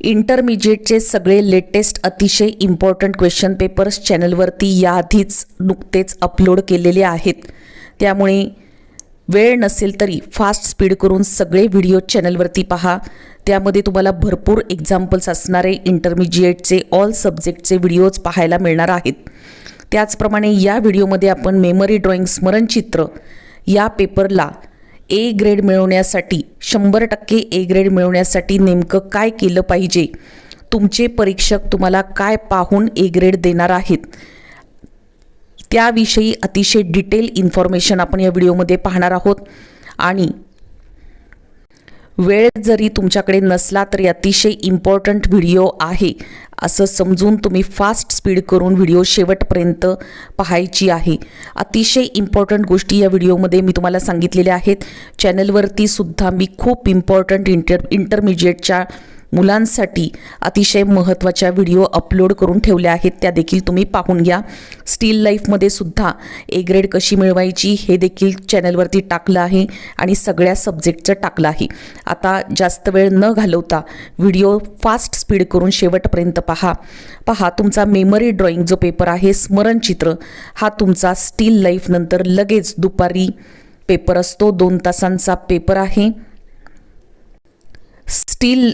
इंटरमिजिएटचे सगळे लेटेस्ट अतिशय important question papers चॅनलवरती याआधीच नुकतेच अपलोड केलेले आहेत. त्यामुळे वेळ नसेल तरी फास्ट स्पीड करून सगळे व्हिडिओ चॅनलवरती पहा. त्यामध्ये तुम्हाला भरपूर एक्झाम्पल्स असणारे इंटरमिजिएटचे ऑल सब्जेक्टचे व्हिडिओज पाहायला मिळणार आहेत. त्याचप्रमाणे या व्हिडिओमध्ये आपण मेमरी ड्रॉइंग स्मरणचित्र या पेपरला ए ग्रेड मिळवण्यासाठी शंभर टक्के ए ग्रेड मिळवण्यासाठी नेमकं काय केलं पाहिजे? तुमचे परीक्षक तुम्हाला काय पाहून ए ग्रेड देणार आहेत? त्याविषयी अतिशय डिटेल इन्फॉर्मेशन आपण या व्हिडिओमध्ये पाहणार आहोत. आणि वेळ जरी तुमच्याकडे नसला तरी अतिशय इम्पॉर्टंट व्हिडिओ आहे. असं समजून तुम्ही फास्ट स्पीड करून व्हिडिओ शेवटपर्यंत पाहायची आहे. अतिशय इम्पॉर्टंट गोष्टी या व्हिडिओमध्ये मी तुम्हाला सांगितलेल्या आहेत. चॅनलवरती सुद्धा मी खूप इम्पॉर्टंट इंटर इंटरमिजिएटच्या मुलांसाठी अतिशय महत्त्वाच्या व्हिडिओ अपलोड करून ठेवल्या आहेत. त्या देखील तुम्ही पाहून घ्या. स्टील लाईफमध्ये सुद्धा ए ग्रेड कशी मिळवायची हे देखील चॅनलवरती टाकलं आहे आणि सगळ्या सब्जेक्टचं टाकलं आहे. आता जास्त वेळ न घालवता व्हिडिओ फास्ट स्पीड करून शेवटपर्यंत पहा. पहा तुमचा मेमरी ड्रॉइंग जो पेपर आहे स्मरणचित्र हा तुमचा स्टील लाईफनंतर लगेच दुपारी पेपर असतो. दोन तासांचा पेपर आहे. स्टील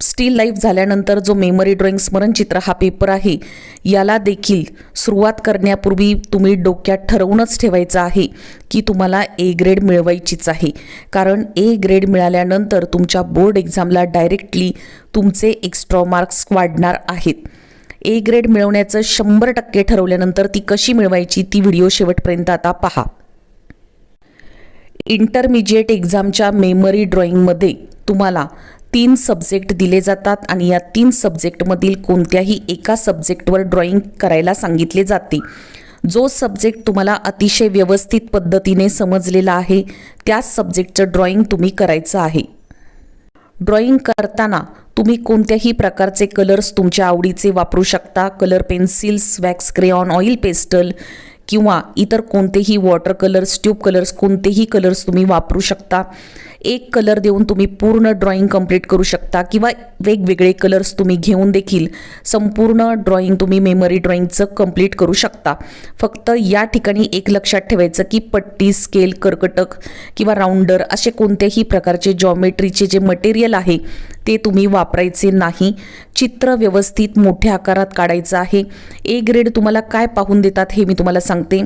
स्टील लाईफ झाल्यानंतर जो मेमरी ड्रॉइंग स्मरणचित्र हा पेपर आहे याला देखील सुरुवात करण्यापूर्वी तुम्ही डोक्यात ठरवूनच ठेवायचं आहे की तुम्हाला ए ग्रेड मिळवायचीच आहे. कारण ए ग्रेड मिळाल्यानंतर तुमच्या बोर्ड एक्झामला डायरेक्टली तुमचे एक्स्ट्रा मार्क्स वाढणार आहेत. ए ग्रेड मिळवण्याचं शंभर टक्के ठरवल्यानंतर ती कशी मिळवायची ती व्हिडिओ शेवटपर्यंत आता पहा. इंटरमिजिएट एक्झामच्या मेमरी ड्रॉइंगमध्ये तुम्हाला तीन सब्जेक्ट दिले जातात आणि या तीन सब्जेक्टमधील कोणत्याही एका सब्जेक्टवर ड्रॉइंग करायला सांगितले जाते. जो सब्जेक्ट तुम्हाला अतिशय व्यवस्थित पद्धतीने समजलेला आहे त्याच सब्जेक्टचं ड्रॉइंग तुम्ही करायचं आहे. ड्रॉइंग करताना तुम्ही कोणत्याही प्रकारचे कलर्स तुमच्या आवडीचे वापरू शकता. Colour pencils wax crayon oil pastel किंवा इतर कोणतेही वॉटर कलर्स ट्यूब कलर्स कोणतेही कलर्स तुम्ही वापरू शकता. एक कलर देऊन तुम्ही पूर्ण ड्रॉइंग कंप्लीट करू शकता किंवा वेगवेगळे कलर्स तुम्ही घेऊन देखील संपूर्ण ड्रॉइंग तुम्ही मेमरी ड्रॉइंगचं कंप्लीट करू शकता. फक्त या ठिकाणी एक लक्षात ठेवायचं की पट्टी स्केल कर्कटक किंवा राऊंडर असे कोणत्याही प्रकारचे जॉमेट्रीचे जे मटेरियल आहे ते तुम्ही वापरायचे नाही. चित्र व्यवस्थित मोठ्या आकारात काढायचं आहे. ए ग्रेड तुम्हाला काय पाहून देतात हे मी तुम्हाला सांगते.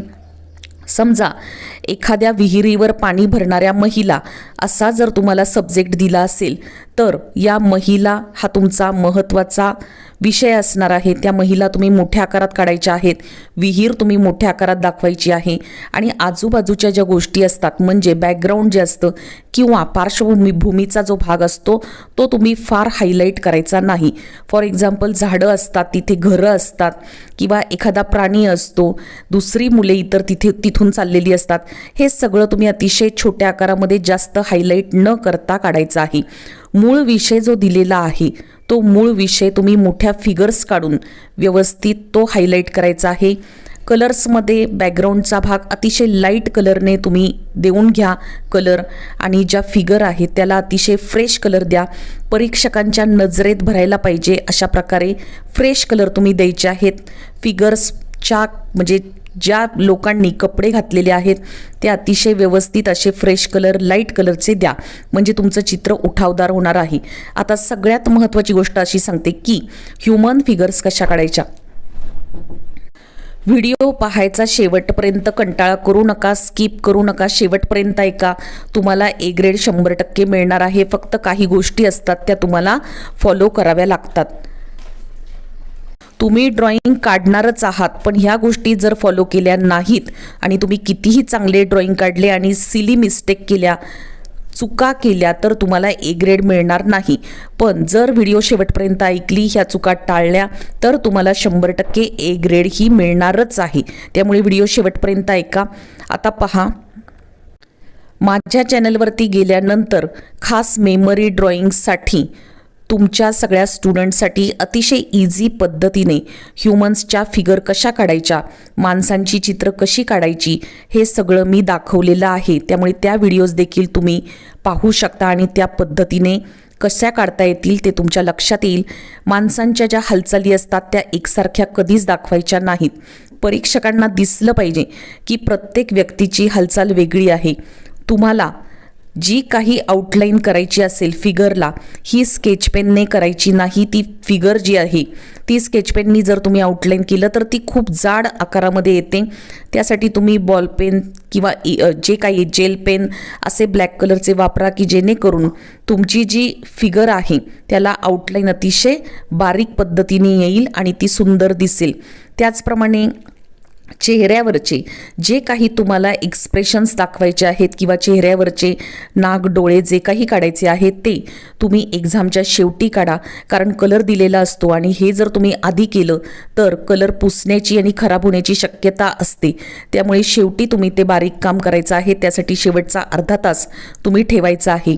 समजा एखाद्या विहिरीवर पाणी भरणाऱ्या महिला असा जर तुम्हाला सब्जेक्ट दिला असेल तर या महिला हा तुमचा महत्त्वाचा विषय असणार आहे. त्या महिला तुम्ही मोठ्या आकारात काढायच्या आहेत. विहीर तुम्ही मोठ्या आकारात दाखवायची आहे. आणि आजूबाजूच्या ज्या गोष्टी असतात म्हणजे बॅकग्राऊंड जे असतं किंवा पार्श्वभूमी भूमीचा जो भाग असतो तो तुम्ही फार हायलाईट करायचा नाही. फॉर एक्झाम्पल झाडं असतात तिथे घरं असतात किंवा एखादा प्राणी असतो दुसरी मुले इतर तिथे तिथून चाललेली असतात. हे सगळं तुम्ही अतिशय छोट्या आकारामध्ये जास्त हायलाईट न करता काढायचं आहे. मूळ विषय जो दिलेला आहे तो मूळ विषय तुम्ही मोठ्या फिगर्स काढून व्यवस्थित तो हायलाईट करायचा आहे. कलर्समध्ये बॅकग्राऊंडचा भाग अतिशय लाइट कलरने तुम्ही देऊन घ्या कलर आणि ज्या फिगर आहेत त्याला अतिशय फ्रेश कलर द्या. परीक्षकांच्या नजरेत भरायला पाहिजे अशा प्रकारे फ्रेश कलर तुम्ही द्यायचे आहेत. फिगर्सच्या म्हणजे ज्या लोकांनी कपडे घातलेले आहेत ते अतिशय व्यवस्थित असे फ्रेश कलर लाइट कलरचे द्या. म्हणजे तुमचं चित्र उठावदार होणार आहे. आता सगळ्यात महत्त्वाची गोष्ट अशी सांगते की ह्युमन फिगर्स कशा काढायच्या? व्हिडिओ पाहायचा शेवटपर्यंत कंटाळा करू नका स्किप करू नका शेवटपर्यंत ऐका. तुम्हाला ए ग्रेड शंभर टक्के मिळणार आहे. फक्त काही गोष्टी असतात त्या तुम्हाला फॉलो कराव्या लागतात. तुम्ही ड्रॉइंग काढणारच आहात पण ह्या गोष्टी जर फॉलो केल्या नाहीत आणि तुम्ही कितीही चांगले ड्रॉइंग काढले आणि सिली मिस्टेक केल्या चुका केल्या तर तुम्हाला ए ग्रेड मिळणार नाही. पण जर व्हिडिओ शेवटपर्यंत ऐकली ह्या चुका टाळल्या तर तुम्हाला शंभर टक्के ए ग्रेड ही मिळणारच आहे. त्यामुळे व्हिडिओ शेवटपर्यंत ऐका. आता पहा. माझ्या चॅनलवरती गेल्यानंतर खास मेमरी ड्रॉइंगसाठी तुमच्या सगळ्या स्टुडंटसाठी अतिशय इझी पद्धतीने ह्युमन्सच्या फिगर कशा काढायच्या माणसांची चित्र कशी काढायची हे सगळं मी दाखवलेलं आहे. त्यामुळे त्या व्हिडिओज देखील तुम्ही पाहू शकता आणि त्या पद्धतीने कशा काढता येतील ते तुमच्या लक्षात येईल. माणसांच्या ज्या हालचाली असतात त्या एकसारख्या कधीच दाखवायच्या नाहीत. परीक्षकांना दिसलं पाहिजे की प्रत्येक व्यक्तीची हालचाल वेगळी आहे. तुम्हाला जी काही आउटलाईन करायची असेल फिगरला ही स्केच पेनने करायची नाही ती फिगर जी आहे ती स्केच पेननी जर तुम्ही आउटलाईन केलं तर ती खूप जाड आकारामध्ये येते. त्यासाठी तुम्ही बॉल पेन किंवा इ- जे काही जेल पेन असे ब्लॅक कलरचे वापरा की जेणेकरून तुमची जी फिगर आहे त्याला आउटलाईन अतिशय बारीक पद्धतीने येईल आणि ती सुंदर दिसेल. त्याचप्रमाणे चेहऱ्यावरचे जे काही तुम्हाला एक्सप्रेशन्स दाखवायचे आहेत किंवा चेहऱ्यावरचे नाक डोळे जे काही काढायचे आहेत ते तुम्ही एक्झामच्या शेवटी काढा. कारण कलर दिलेला असतो आणि हे जर तुम्ही आधी केलं तर कलर पुसण्याची आणि खराब होण्याची शक्यता असते. त्यामुळे शेवटी तुम्ही ते बारीक काम करायचं आहे. त्यासाठी शेवटचा अर्धा तास तुम्ही ठेवायचा आहे.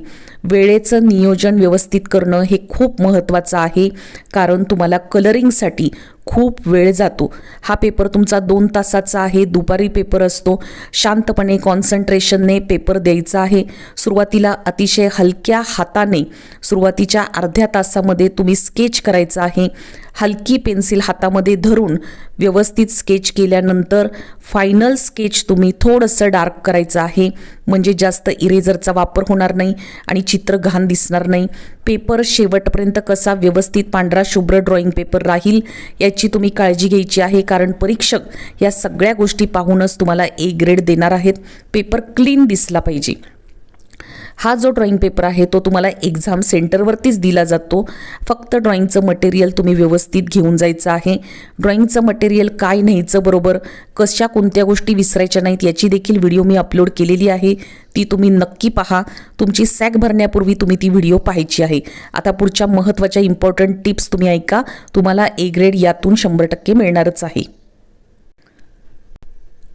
वेळेचं नियोजन व्यवस्थित करणं हे खूप महत्त्वाचं आहे. कारण तुम्हाला कलरिंगसाठी खूप वेळ जातो. हा पेपर तुमचा दोन तासाचा आहे दुपारी पेपर असतो. शांतपणे कॉन्सन्ट्रेशनने पेपर द्यायचा आहे. सुरुवातीला अतिशय हलक्या हाताने सुरुवातीच्या अर्ध्या तासामध्ये तुम्ही स्केच करायचं आहे. हलकी पेन्सिल हातामध्ये धरून व्यवस्थित स्केच केल्यानंतर फायनल स्केच तुम्ही थोडंसं डार्क करायचं आहे. म्हणजे जास्त इरेझरचा वापर होणार नाही आणि चित्र घाण दिसणार नाही. पेपर शेवटपर्यंत कसा व्यवस्थित पांढरा शुभ्र ड्रॉइंग पेपर राहील याची तुम्ही काळजी घ्यायची आहे. कारण परीक्षक या सगळ्या गोष्टी पाहूनच तुम्हाला ए ग्रेड देणार आहेत. पेपर क्लीन दिसला पाहिजे. हा जो ड्रॉइंग पेपर आहे तो तुम्हाला एक्झाम सेंटरवरतीच दिला जातो. फक्त ड्रॉइंगचं मटेरियल तुम्ही व्यवस्थित घेऊन जायचं आहे. ड्रॉइंगचं मटेरियल काय न्यायचं बरोबर कशा कोणत्या गोष्टी विसरायच्या नाहीत याची देखील व्हिडिओ मी अपलोड केलेली आहे. ती तुम्ही नक्की पहा. तुमची सॅक भरण्यापूर्वी तुम्ही ती व्हिडिओ पाहायची आहे. आता पुढच्या महत्त्वाच्या इम्पॉर्टंट टिप्स तुम्ही ऐका. तुम्हाला ए ग्रेड यातून शंभर टक्के मिळणारच आहे.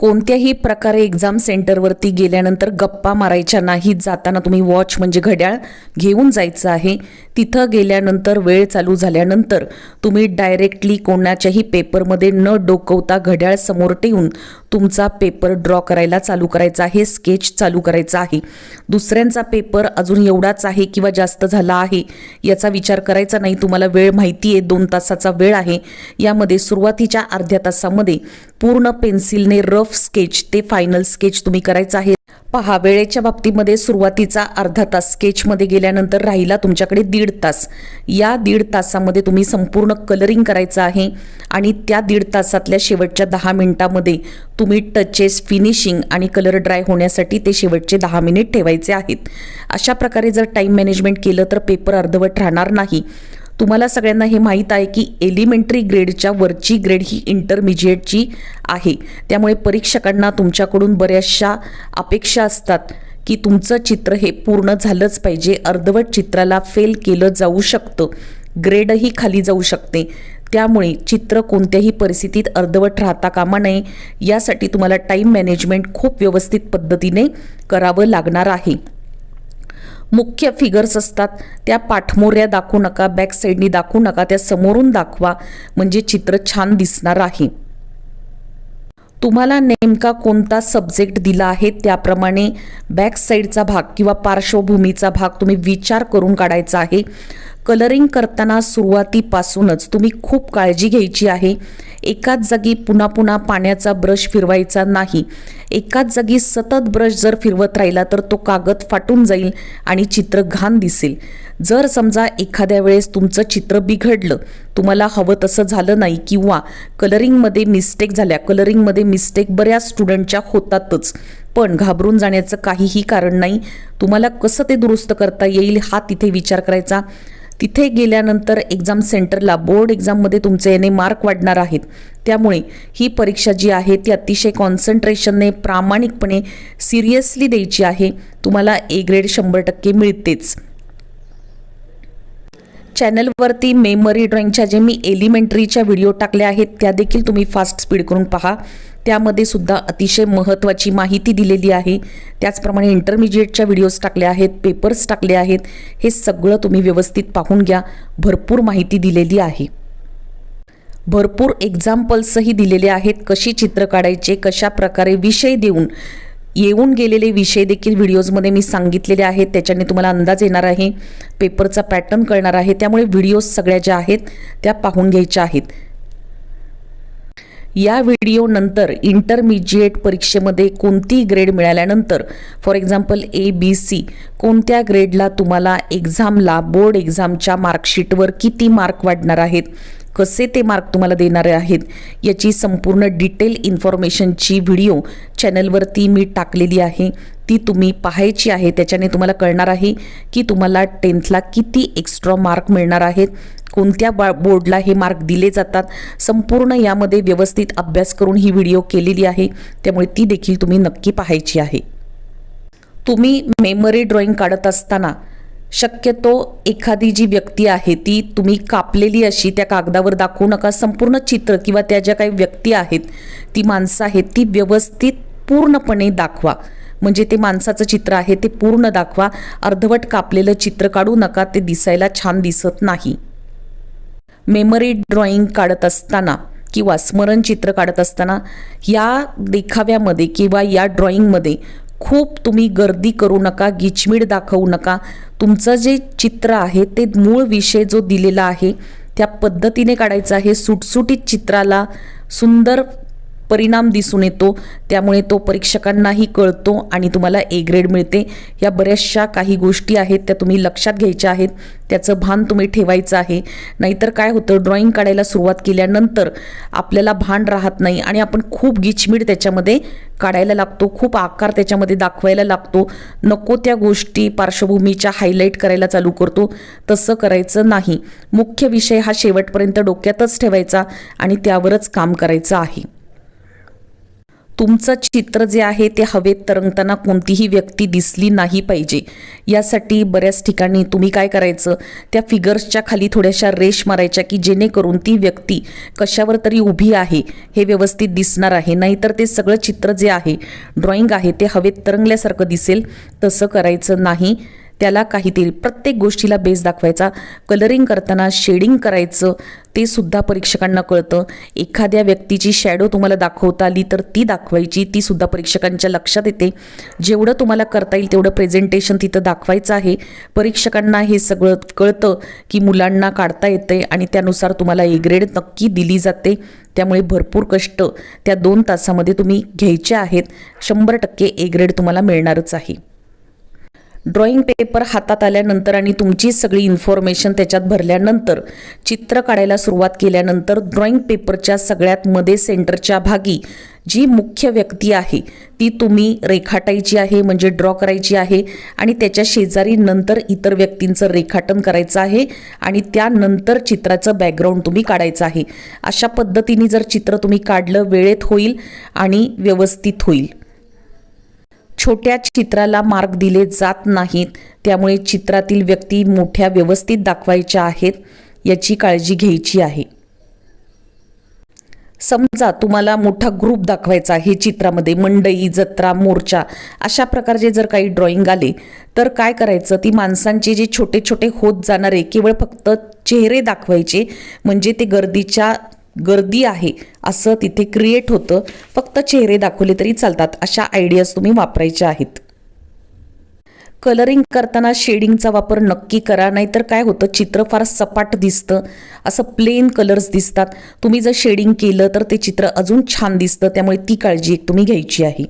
कोणत्याही प्रकारे एक्झाम सेंटरवरती गेल्यानंतर गप्पा मारायच्या नाहीत जाताना तुम्ही वॉच म्हणजे घड्याळ घेऊन जायचं आहे. तिथं गेल्यानंतर वेळ चालू झाल्यानंतर तुम्ही डायरेक्टली कोणाच्याही पेपरमध्ये न डोकवता घड्याळ समोर ठेवून तुमचा पेपर ड्रॉ करायला चालू करायचा आहे स्केच चालू करायचा आहे. दुसऱ्यांचा पेपर अजून एवढाच आहे किंवा जास्त झाला आहे याचा विचार करायचा नाही. तुम्हाला वेळ माहिती आहे दोन तासाचा वेळ आहे. यामध्ये सुरुवातीच्या अर्ध्या तासामध्ये पूर्ण पेन्सिलने रफ रफ स्केच ते फायनल स्केच तुम्ही करायचं आहे. पहा वेळेच्या बाबतीमध्ये सुरुवातीचा अर्धा तास स्केचमध्ये गेल्यानंतर राहिला तुमच्याकडे दीड तास. या दीड तासामध्ये तुम्ही संपूर्ण कलरिंग करायचं आहे आणि त्या दीड तासातल्या शेवटच्या दहा मिनिटामध्ये तुम्ही टचेस फिनिशिंग आणि कलर ड्राय होण्यासाठी ते शेवटचे दहा मिनिट ठेवायचे आहेत. अशा प्रकारे जर टाईम मॅनेजमेंट केलं तर पेपर अर्धवट राहणार नाही. तुम्हाला सगळ्यांना हे माहीत आहे की एलिमेंटरी ग्रेडच्या वरची ग्रेड ही इंटरमिजिएटची आहे. त्यामुळे परीक्षकांना तुमच्याकडून बऱ्याचशा अपेक्षा असतात की तुमचं चित्र हे पूर्ण झालंच पाहिजे अर्धवट चित्राला फेल केलं जाऊ शकतं ग्रेडही खाली जाऊ शकते. त्यामुळे चित्र कोणत्याही परिस्थितीत अर्धवट राहता कामा नये. यासाठी तुम्हाला टाईम मॅनेजमेंट खूप व्यवस्थित पद्धतीने करावं लागणार आहे. मुख्य फिगर्स असतात. त्या पाठमोऱ्या दाखवू नका बॅक साईडनी दाखवू नका त्या समोरून दाखवा. म्हणजे चित्र छान दिसणार आहे. तुम्हाला नेमका कोणता सब्जेक्ट दिला आहे त्याप्रमाणे बॅक साईडचा भाग किंवा पार्श्वभूमीचा भाग तुम्ही विचार करून काढायचा आहे. कलरिंग करताना सुरुवातीपासूनच तुम्ही खूप काळजी घ्यायची आहे. एकाच जागी पुन्हा पुन्हा पाण्याचा ब्रश फिरवायचा नाही. एकाच जागी सतत ब्रश जर फिरवत राहिला तर तो कागद फाटून जाईल आणि चित्र घाण दिसेल. जर समजा एखाद्या वेळेस तुमचं चित्र बिघडलं तुम्हाला हवं तसं झालं नाही किंवा कलरिंगमध्ये मिस्टेक झाल्या कलरिंगमध्ये मिस्टेक बऱ्याच स्टुडंटच्या होतातच. पण घाबरून जाण्याचं काहीही कारण नाही. तुम्हाला कसं ते दुरुस्त करता येईल हा तिथे विचार करायचा. तिथे गेल्यानंतर एक्झाम सेंटरला बोर्ड एक्झाममध्ये तुमचे याने मार्क वाढणार आहेत. त्यामुळे ही परीक्षा जी आहे ती अतिशय कॉन्सन्ट्रेशनने प्रामाणिकपणे सिरियसली द्यायची आहे. तुम्हाला ए ग्रेड शंभर टक्के मिळतेच. चॅनलवरती मेमरी ड्रॉइंगच्या जे मी एलिमेंटरीच्या व्हिडिओ टाकल्या आहेत त्या देखील तुम्ही फास्ट स्पीड करून पहा. त्यामध्ये सुद्धा अतिशय महत्त्वाची माहिती दिलेली आहे. त्याचप्रमाणे इंटरमिजिएटच्या व्हिडिओज टाकल्या आहेत पेपर्स टाकले आहेत. हे सगळं तुम्ही व्यवस्थित पाहून घ्या. भरपूर माहिती दिलेली आहे. भरपूर एक्झाम्पल्सही दिलेले आहेत. कशी चित्र काढायचे कशा प्रकारे विषय देऊन येऊन गेलेले विषय देखील व्हिडिओजमध्ये मी सांगितलेले आहेत. त्याच्याने तुम्हाला अंदाज येणार आहे. पेपरचा पॅटर्न कळणार आहे. त्यामुळे व्हिडिओज सगळ्या ज्या आहेत त्या पाहून घ्यायच्या आहेत. या व्हिडिओनंतर इंटरमिजिएट परीक्षेमध्ये कोणती ग्रेड मिळाल्यानंतर for example A B C कोणत्या ग्रेडला तुम्हाला एक्झामला बोर्ड एक्झामच्या मार्कशीटवर किती मार्क वाढणार आहेत कसे ते मार्क तुम्हाला देणारे आहेत याची संपूर्ण डिटेल इन्फॉर्मेशनची व्हिडिओ चॅनलवरती मी टाकलेली आहे. ती तुम्ही पाहायची आहे त्याच्याने तुम्हाला कळणार आहे की तुम्हाला टेन्थला किती एक्स्ट्रा मार्क मिळणार आहेत कोणत्या बा बोर्डला हे मार्क दिले जातात संपूर्ण यामध्ये व्यवस्थित अभ्यास करून ही व्हिडिओ केलेली आहे त्यामुळे ती देखील तुम्ही नक्की पाहायची आहे. तुम्ही मेमरी ड्रॉइंग काढत असताना शक्यतो एखादी जी व्यक्ती आहे ती तुम्ही कापलेली अशी त्या कागदावर दाखवू नका संपूर्ण चित्र किंवा त्या ज्या काही व्यक्ती आहेत ती माणसं आहेत ती व्यवस्थित पूर्णपणे दाखवा. म्हणजे ते माणसाचं चित्र आहे ते पूर्ण दाखवा. अर्धवट कापलेलं चित्र काढू नका ते दिसायला छान दिसत नाही. मेमरी ड्रॉइंग काढत असताना किंवा स्मरणचित्र काढत असताना या देखाव्यामध्ये किंवा या ड्रॉइंगमध्ये खूप तुम्ही गर्दी करू नका गिचमीड दाखवू नका. तुमचं जे चित्र आहे ते मूळ विषय जो दिलेला आहे त्या पद्धतीने काढायचं आहे. सुटसुटीत चित्राला सुंदर परिणाम दिसून येतो. त्यामुळे तो परीक्षकांनाही कळतो आणि तुम्हाला ए ग्रेड मिळते. या बऱ्याचशा काही गोष्टी आहेत त्या तुम्ही लक्षात घ्यायच्या आहेत. त्याचं भान तुम्ही ठेवायचं आहे. नाहीतर काय होतं ड्रॉइंग काढायला सुरुवात केल्यानंतर आपल्याला भान राहत नाही आणि आपण खूप गिचमीड त्याच्यामध्ये काढायला लागतो खूप आकार त्याच्यामध्ये दाखवायला लागतो. नको त्या गोष्टी पार्श्वभूमीच्या हायलाईट करायला चालू करतो. तसं करायचं नाही. मुख्य विषय हा शेवटपर्यंत डोक्यातच ठेवायचा आणि त्यावरच काम करायचं आहे. तुमचं चित्र जे आहे ते हवेत तरंगताना कोणतीही व्यक्ती दिसली नाही पाहिजे. यासाठी बऱ्याच ठिकाणी तुम्ही काय करायचं? त्या फिगर्सच्या खाली थोड्याशा रेश मारायच्या की जेणेकरून ती व्यक्ती कशावर तरी उभी आहे हे व्यवस्थित दिसणार आहे. नाहीतर ते सगळं चित्र जे आहे ड्रॉइंग आहे ते हवेत तरंगल्यासारखं दिसेल. तसं करायचं नाही. त्याला काहीतरी प्रत्येक गोष्टीला बेस दाखवायचा. कलरिंग करताना शेडिंग करायचं ते सुद्धा परीक्षकांना कळतं. एखाद्या व्यक्तीची शॅडो तुम्हाला दाखवता आली तर ती दाखवायची ती सुद्धा परीक्षकांच्या लक्षात येते. जेवढं तुम्हाला करता येईल तेवढं प्रेझेंटेशन तिथं दाखवायचं आहे. परीक्षकांना हे सगळं कळतं की मुलांना काढता येते आणि त्यानुसार तुम्हाला ए ग्रेड नक्की दिली जाते. त्यामुळे भरपूर कष्ट त्या दोन तासामध्ये तुम्ही घ्यायचे आहेत. शंभर टक्के ए ग्रेड तुम्हाला मिळणारच आहे. ड्रॉइंग पेपर हातात आल्यानंतर आणि तुमची सगळी इन्फॉर्मेशन त्याच्यात भरल्यानंतर चित्र काढायला सुरुवात केल्यानंतर ड्रॉइंग पेपरच्या सगळ्यात मध्ये सेंटरच्या भागी जी मुख्य व्यक्ती आहे ती तुम्ही रेखाटायची आहे म्हणजे ड्रॉ करायची आहे आणि त्याच्या शेजारी नंतर इतर व्यक्तींचं रेखाटन करायचं आहे आणि त्यानंतर चित्राचं बॅकग्राऊंड तुम्ही काढायचं आहे. अशा पद्धतीने जर चित्र तुम्ही काढलं वेळेत होईल आणि व्यवस्थित होईल. छोट्या चित्राला मार्क दिले जात नाहीत. त्यामुळे चित्रातील व्यक्ती मोठ्या व्यवस्थित दाखवायच्या आहेत याची काळजी घ्यायची आहे. समजा तुम्हाला मोठा ग्रुप दाखवायचा आहे चित्रामध्ये मंडई जत्रा मोर्चा अशा प्रकारचे जर काही ड्रॉइंग आले तर काय करायचं? ती माणसांचे जे छोटे छोटे होत जाणारे केवळ फक्त चेहरे दाखवायचे म्हणजे ते गर्दीच्या गर्दी आहे असं तिथे क्रिएट होतं. फक्त चेहरे दाखवले तरी चालतात. अशा आयडियाज तुम्ही वापरायच्या आहेत. कलरिंग करताना शेडिंगचा वापर नक्की करा नाहीतर काय होतं? चित्र फार सपाट दिसतं. असं प्लेन कलर्स दिसतात. तुम्ही जर शेडिंग केलं तर ते चित्र अजून छान दिसतं. त्यामुळे ती काळजी एक तुम्ही घ्यायची आहे.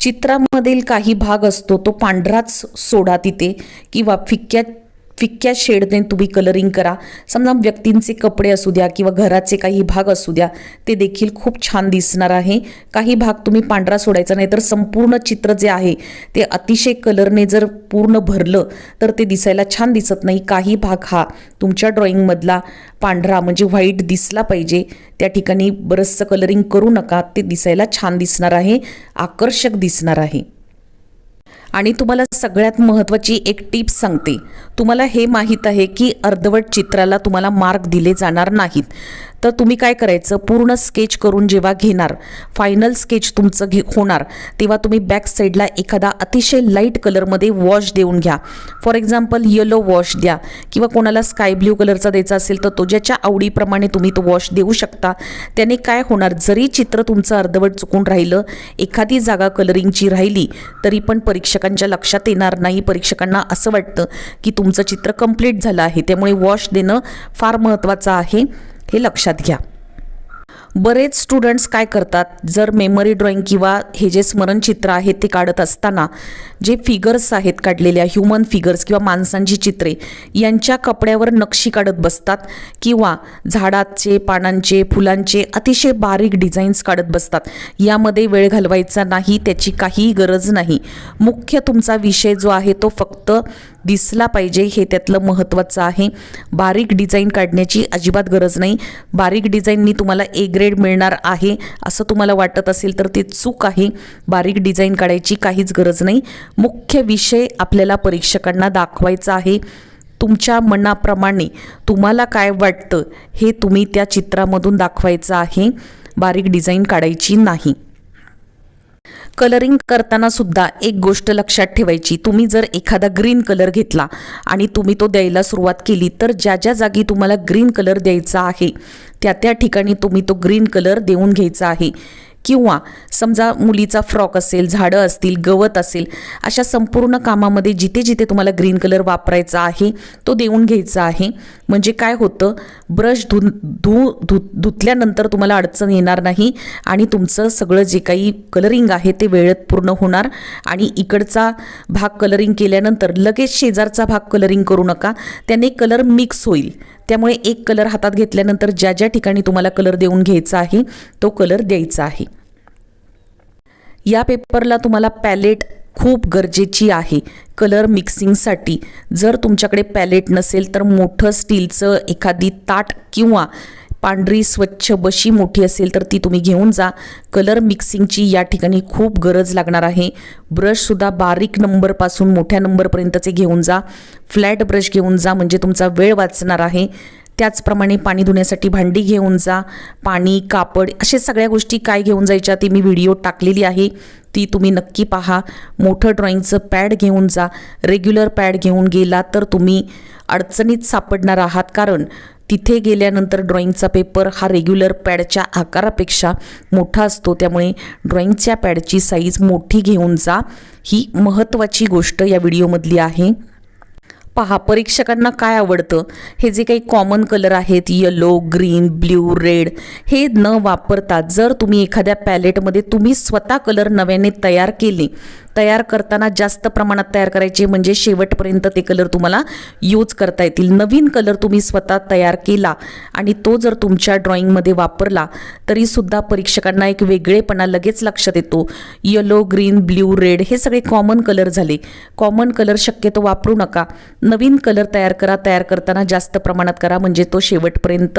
चित्रामधील काही भाग असतो तो पांढराच सोडा तिथे किंवा फिक्या फिक्क्या शेडने तुम्ही कलरिंग करा. समजा व्यक्तींचे कपडे असू द्या किंवा घराचे काही भाग असू द्या ते देखील खूप छान दिसणार आहे. काही भाग तुम्ही पांढरा सोडायचा नाही तर संपूर्ण चित्र जे आहे ते अतिशय कलरने जर पूर्ण भरलं तर ते दिसायला छान दिसत नाही. काही भाग हा तुमच्या ड्रॉइंगमधला पांढरा म्हणजे व्हाईट दिसला पाहिजे. त्या ठिकाणी बरंचसं कलरिंग करू नका ते दिसायला छान दिसणार आहे आकर्षक दिसणार आहे. आणि तुम्हाला सगळ्यात महत्त्वाची एक टीप सांगते. तुम्हाला हे माहीत आहे की अर्धवट चित्राला तुम्हाला मार्क दिले जाणार नाहीत. तर तुम्ही काय करायचं? पूर्ण स्केच करून जेव्हा घेणार फायनल स्केच तुमचं घे होणार तेव्हा तुम्ही बॅक साईडला एखादा अतिशय लाइट कलरमध्ये वॉश देऊन घ्या. फॉर एक्झाम्पल येलो वॉश द्या किंवा कोणाला स्काय ब्ल्यू कलरचा द्यायचा असेल तर तो ज्याच्या आवडीप्रमाणे तुम्ही तो वॉश देऊ शकता. त्याने काय होणार? जरी चित्र तुमचं अर्धवट चुकून राहिलं एखादी जागा कलरिंगची राहिली तरी पण परीक्षकांच्या लक्षात येणार नाही परीक्षकांना असं वाटतं की तुमचं चित्र कंप्लीट झालं आहे. त्यामुळे वॉश देणं फार महत्त्वाचं आहे. हे लक्षात घ्या. बरेच स्टुडंट्स काय करतात? जर मेमरी ड्रॉइंग किंवा हे जे स्मरणचित्र आहे ते काढत असताना जे फिगर्स आहेत काढलेल्या ह्युमन फिगर्स किंवा माणसांची चित्रे यांच्या कपड्यावर नक्षी काढत बसतात किंवा झाडाचे पानांचे फुलांचे अतिशय बारीक डिझाईन्स काढत बसतात. यामध्ये वेळ घालवायचा नाही त्याची काहीही गरज नाही. मुख्य तुमचा विषय जो आहे तो फक्त दिसला पाहिजे हे त्यातलं महत्त्वाचं आहे. बारीक डिझाईन काढण्याची अजिबात गरज नाही. बारीक डिझाईननी तुम्हाला ए ग्रेड मिळणार आहे असं तुम्हाला वाटत असेल तर ते चूक आहे. बारीक डिझाईन काढायची काहीच गरज नाही. मुख्य विषय आपल्याला परीक्षकांना दाखवायचा आहे. तुमच्या मनाप्रमाणे तुम्हाला काय वाटतं हे तुम्ही त्या चित्रामधून दाखवायचं आहे. बारीक डिझाईन काढायची नाही. कलरिंग करताना सुद्धा एक गोष्ट लक्षात ठेवायची. तुम्ही जर एखादा ग्रीन कलर घेतला आणि तुम्ही तो द्यायला सुरुवात केली तर ज्या ज्या जागी तुम्हाला ग्रीन कलर द्यायचा आहे त्या त्या ठिकाणी तुम्ही तो ग्रीन कलर देऊन घ्यायचा आहे. किंवा समजा मुलीचा फ्रॉक असेल झाडं असतील गवत असेल अशा संपूर्ण कामामध्ये जिथे जिथे तुम्हाला ग्रीन कलर वापरायचा आहे तो देऊन घ्यायचा आहे. म्हणजे काय होतं? ब्रश धु धु धु धुतल्यानंतर तुम्हाला अडचण येणार नाही आणि तुमचं सगळं जे काही कलरिंग आहे ते वेळेत पूर्ण होणार आणि इकडचा भाग कलरिंग केल्यानंतर लगेच शेजारचा भाग कलरिंग करू नका. त्याने कलर मिक्स होईल. त्यामुळे एक कलर हातात घेतल्यानंतर ज्या ज्या ठिकाणी तुम्हाला कलर देऊन घ्यायचा आहे तो कलर द्यायचा आहे. या पेपरला तुम्हाला पॅलेट खूप गरजेची आहे. कलर मिक्सिंगसाठी जर तुमच्याकडे पॅलेट नसेल तर मोठं स्टीलचं एखादी ताट किंवा पांढरी स्वच्छ बशी मोठी असेल तर ती तुम्ही घेऊन जा. कलर मिक्सिंगची या ठिकाणी खूप गरज लागणार आहे. ब्रशसुद्धा बारीक नंबरपासून मोठ्या नंबरपर्यंतचे घेऊन जा. फ्लॅट ब्रश घेऊन जा म्हणजे तुमचा वेळ वाचणार आहे. त्याचप्रमाणे पाणी धुण्यासाठी भांडी घेऊन जा पाणी कापड अशा सगळ्या गोष्टी काय घेऊन जायच्या ती मी व्हिडिओ टाकलेली आहे. ती तुम्ही नक्की पहा. मोठं ड्रॉईंगचं पॅड घेऊन जा. रेग्युलर पॅड घेऊन गेला तर तुम्ही अडचणीत सापडणार आहात. कारण तिथे गेल्यानंतर ड्रॉईंगचा पेपर हा रेग्युलर पॅडच्या आकारापेक्षा मोठा असतो. त्यामुळे ड्रॉईंगच्या पॅडची साईज मोठी घेऊन जा. ही महत्त्वाची गोष्ट या व्हिडिओमधली आहे. पहा परीक्षकांना काय आवडतं? हे जे काही कॉमन कलर आहेत येलो ग्रीन ब्ल्यू रेड हे न वापरता जर तुम्ही एखाद्या पॅलेटमध्ये तुम्ही स्वतः कलर नव्याने तयार केले तयार करताना जास्त प्रमाणात तयार करायचे म्हणजे शेवटपर्यंत ते कलर तुम्हाला यूज करता येतील. नवीन कलर तुम्ही स्वतः तयार केला आणि तो जर तुमच्या ड्रॉइंगमध्ये वापरला तरीसुद्धा परीक्षकांना एक वेगळेपणा लगेच लक्षात येतो. येलो ग्रीन ब्ल्यू रेड हे सगळे कॉमन कलर झाले. कॉमन कलर शक्यतो वापरू नका. नवीन कलर तयार करा तयार करताना जास्त प्रमाणात करा म्हणजे तो शेवटपर्यंत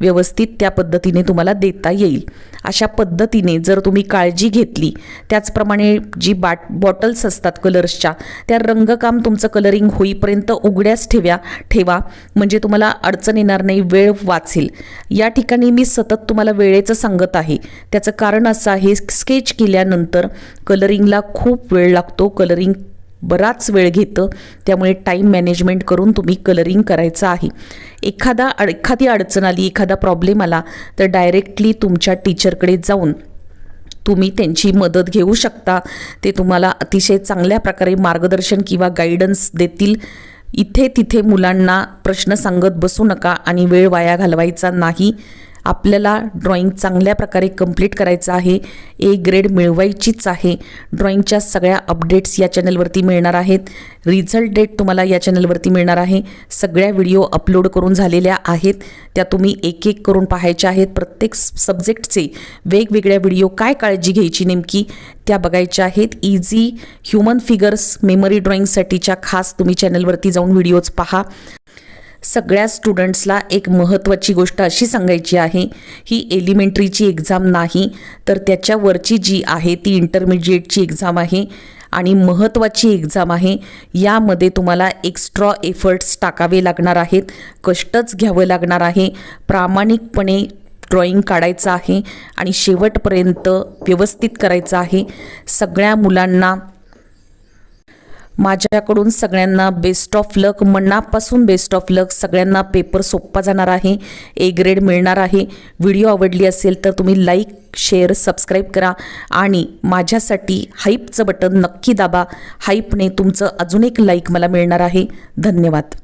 व्यवस्थित त्या पद्धतीने तुम्हाला देता येईल. अशा पद्धतीने जर तुम्ही काळजी घेतली त्याचप्रमाणे जी बाट बॉटल्स असतात कलर्सच्या त्या रंगकाम तुमचं कलरिंग होईपर्यंत उघड्याच ठेव्या ठेवा. म्हणजे तुम्हाला अडचण येणार नाही वेळ वाचेल. या ठिकाणी मी सतत तुम्हाला वेळेचं सांगत आहे. त्याचं कारण असं आहे स्केच केल्यानंतर कलरिंगला खूप वेळ लागतो. कलरिंग बराच वेळ घेतं. त्यामुळे टाईम मॅनेजमेंट करून तुम्ही कलरिंग करायचं आहे. एखादा एखादी अडचण आली एखादा प्रॉब्लेम आला तर डायरेक्टली तुमच्या टीचरकडे जाऊन तुम्ही त्यांची मदत घेऊ शकता. ते तुम्हाला अतिशय चांगल्या प्रकारे मार्गदर्शन किंवा गाईडन्स देतील. इथे तिथे मुलांना प्रश्न सांगत बसू नका आणि वेळ वाया घालवायचा नाही. आपल्याला ड्रॉइंग चांगल्या प्रकारे कंप्लीट करायचं आहे. ए ग्रेड मिळवायचीच आहे. ड्रॉइंगच्या सगळ्या अपडेट्स या चॅनलवरती मिळणार आहेत. रिझल्ट डेट तुम्हाला या चॅनलवरती मिळणार आहे. सगळ्या व्हिडिओ अपलोड करून झालेल्या आहेत. त्या तुम्ही एक एक करून पाहायच्या आहेत. प्रत्येक सब्जेक्टचे वेगवेगळ्या व्हिडिओ काय काळजी घ्यायची नेमकी त्या बघायच्या आहेत. इझी ह्युमन फिगर्स मेमरी ड्रॉइंगसाठीच्या खास तुम्ही चॅनलवरती जाऊन व्हिडिओज पहा. सगळ्या स्टुडंट्सला एक महत्त्वाची गोष्ट अशी सांगायची आहे ही एलिमेंटरीची एक्झाम नाही तर त्याच्यावरची जी आहे ती इंटरमिजिएटची एक्झाम आहे आणि महत्त्वाची एक्झाम आहे यामध्ये तुम्हाला एक्स्ट्रॉ एफर्ट्स टाकावे लागणार आहेत कष्टच घ्यावं लागणार आहे प्रामाणिकपणे ड्रॉइंग काढायचं आहे आणि शेवटपर्यंत व्यवस्थित करायचं आहे. सगळ्या मुलांना माझ्याकडून सगळ्यांना बेस्ट ऑफ लक मनापासून बेस्ट ऑफ लक सगळ्यांना पेपर सोप्पा जाणार आहे ए ग्रेड मिळणार आहे. व्हिडिओ आवडली असेल तर तुम्ही लाईक शेअर सबस्क्राईब करा आणि माझ्यासाठी हाईपचं बटन नक्की दाबा. हाईपने तुमचं अजून एक लाईक मला मिळणार आहे. धन्यवाद.